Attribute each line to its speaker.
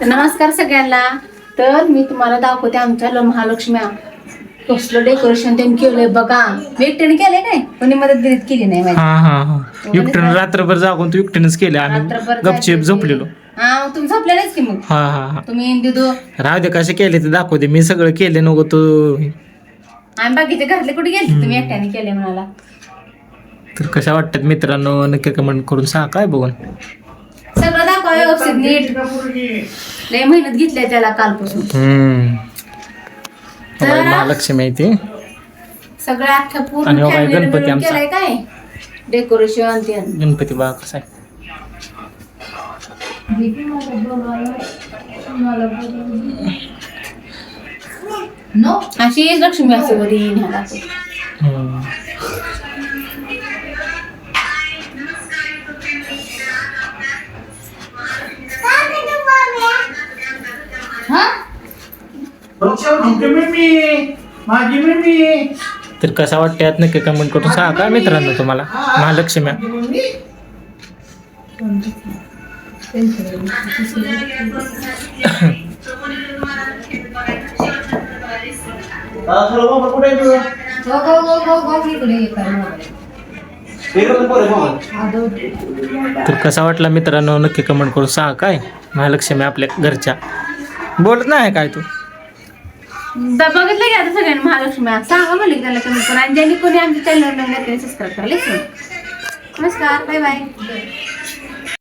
Speaker 1: नमस्कार सगळ्यांना. तर मी तुम्हाला दाखवते आमच्या महालक्ष्म्या. कसलं डेकोरेशन त्यांनी केलंय बघा. मी एकट्याने केलंय काय? कोणी मदत बिदत केली नाही माझी
Speaker 2: हा हा हा. एकट्यानं रात्रभर जागून तू एकट्यानंच केले. आम्ही
Speaker 1: रात्रभर
Speaker 2: गपचेप झोपलेलो.
Speaker 1: हा तुम्ही झोपलेलेच की मग?
Speaker 2: हा हा हा.
Speaker 1: तुम्ही दिदू
Speaker 2: राहू दे कसे केले ते दाखवू दे मी सगळं केले नको तू.
Speaker 1: आम्ही बाकीचे घरातले कुठे गेले? तुम्ही एकट्याने केले म्हणाला.
Speaker 2: तर कशा वाटतात मित्रांनो? नक्की कमेंट करून सांगा. काय बघून?
Speaker 1: व्यवस्थित नीट. लय मेहनत घेतली त्याला कालपासून.
Speaker 2: हम्म.
Speaker 1: तर-
Speaker 2: महालक्ष्मी आहे ती
Speaker 1: सगळं अख्ख्या पूर्ण family
Speaker 2: गणपती
Speaker 1: मिळून
Speaker 2: आमचा.
Speaker 1: केलंय काय? डेकोरेशन ते.
Speaker 2: गणपती बाबा कसा आहे?
Speaker 1: अशी लक्ष्मी असते न्यायला
Speaker 2: हम्म. तर कसा वाटतं यात नक्की कमेंट करून सांगा काय मित्रांनो तुम्हाला? महालक्ष्म्या तर कसा वाटला मित्रांनो नक्की कमेंट करून सांगा काय? महालक्ष्मी आपल्या घरच्या. बोलत नाही काय तू?
Speaker 1: ब- बघितलं की आता सगळ्यांनी महालक्ष्मी. सांगा म्हणले की त्याला कमी. करून आणि ज्यांनी कोणी आमच्या चॅनल नवीन सबस्क्राईब करा नमस्कार बाय बाय